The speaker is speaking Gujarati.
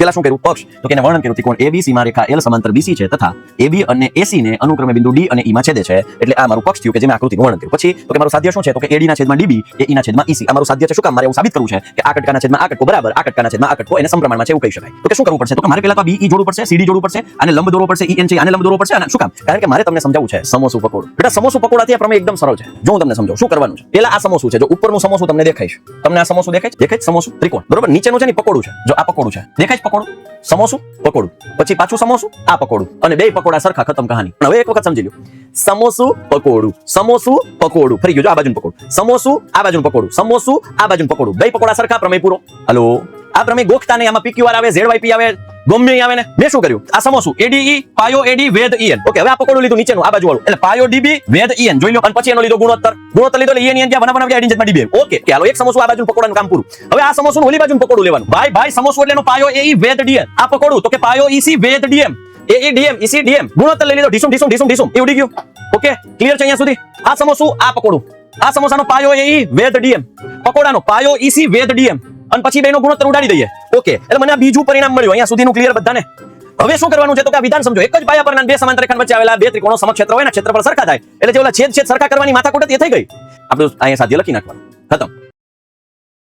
પેલા શું કર્યું? પક્ષ. તો એને વર્ણન કર્યું, ત્રિકોણ એબીસી માં રેખા એલ સમાંતર બીસી છે તથા એબી અને એસી ને અનુક્રમે બિંદુ ડી અને ઈ માં છેદે છે. એટલે આ મારું પક્ષ થયું કે જે મેં આકૃતિનું વર્ણન કર્યું. પછી, તો કે મારું સાધ્ય શું છે? તો કે એડી ના છેદમાં ડીબી એ ઈ ના છેદમાં ઈસી આ મારું સાધ્ય છે, શું કામ? મારે એવું સાબિત કરવું છે કે આ કટકાના છેદમાં આ કટકો બરાબર, આ કટકાના છેદમાં આ કટકો એને સમપ્રમાણમાં છે, એવું કહી શકાય. તો કે શું કરવું પડશે? તો કે મારે પહેલા તો બી જોડવું પડશે સીડી જોડવું પડશે અને લંબ દોરવો પડશે ઈ છે આને લંબ દોરવો પડશે અને શું કામ? કારણ કે મારે તમને સમજાવવું છે, સમોસુ પકોડું. બેટા, સમોસું પકોડાથી આ પ્રમેય એકદમ સરળ છે. જો હું તમને સમજાવું, શું કરવાનું છે? પહેલા આ સમોસુ છે, જો ઉપરનું સમોસુ તમને દેખાય તમને આ સમોસુ દેખાય છે? દેખાય સમોસું? ત્રિકોણ. બરોબર? નીચેનું છે ને પકોડું છે. જો આ પકોડું છે. દેખાય પકોડું? સમોસું? પકોડું. પછી પાછું સમોસું? આ પકોડું. અને બે પકોડા સરખા ખતમ કહાની. હવે એક વખત સમજી લો સમોસું, પકોડું. સમોસું, પકોડું. ફરી ગયો આ બાજુ પકોડું. સમોસું, આ બાજુ પકોડું. સમોસું, આ બાજુ પકોડું. બે પકોડા સરખા પ્રમેય પૂરો. હલો? આ પ્રમેય ગોખતા નહીં આમાં પીક્યુઆર આવે ઝેડ ઝેડવાયપી આવે. ગમે ઈ આવે ને મેં શું કર્યું આ સમોસું એડીઈ પાયો એડી વેદ ઈએન ઓકે હવે આ પકડું લીધું નીચેનું, આ બાજુ વાળું એટલે પાયો ડીબી વેદ ઈએન જોઈ લો, અને પછી એનો લીધો ગુણોત્તર. ગુણોત્તર લીધો એટલે ઈએન ઈએન જ્યાં બનાવવાના જતમાં ડીબી ઓકે કે એક સમોસું આ બાજુ પકડવાનું કામ પૂરું. હવે આ સમોસું ઓલી બાજુ પકડું લેવાનું. ભાઈ ભાઈ સમોસું એટલે એનો પાયો એ વેદ ડીએન આ પકડું, તો કે પાયો ઈસી વેદ ડીએમ એ ઈ ડીએમ ઈસી ડીએમ ગુણોત્તર લઈ લીધો ઢીસુમ ઢીસુમ ઢીસુમ ઢીસુમ એ ઉડી ગયું ઓકે ક્લિયર છે અહીંયા સુધી? આ સમોસું આ પકડું. આ સમોસાનો પાયો એ વેદ ડીએમ પકોડાનો, પાયો ઈસી વેદ ડીએમ અને પછી બેનો ગુણોત્તર ઉડાડી દઈએ. ઓકે એટલે મને આ બીજું પરિણામ મળ્યું. અહીંયા સુધીનું ક્લિયર બધાને. હવે શું કરવાનું છે? તો કે વિધાન સમજો. એક જ પાયા પરના બે સમાંતર રેખા વચ્ચે આવેલા બે ત્રિકોણો સમક્ષેત્ર હોય ને, ક્ષેત્રફળ સરખા થાય. એટલે જે ઓલા છેદ છેદ સરખા કરવાની માથાકૂટ એ થઈ ગઈ. આપણે અહીંયા સાધ્ય લખી નાખવાનું. ખતમ.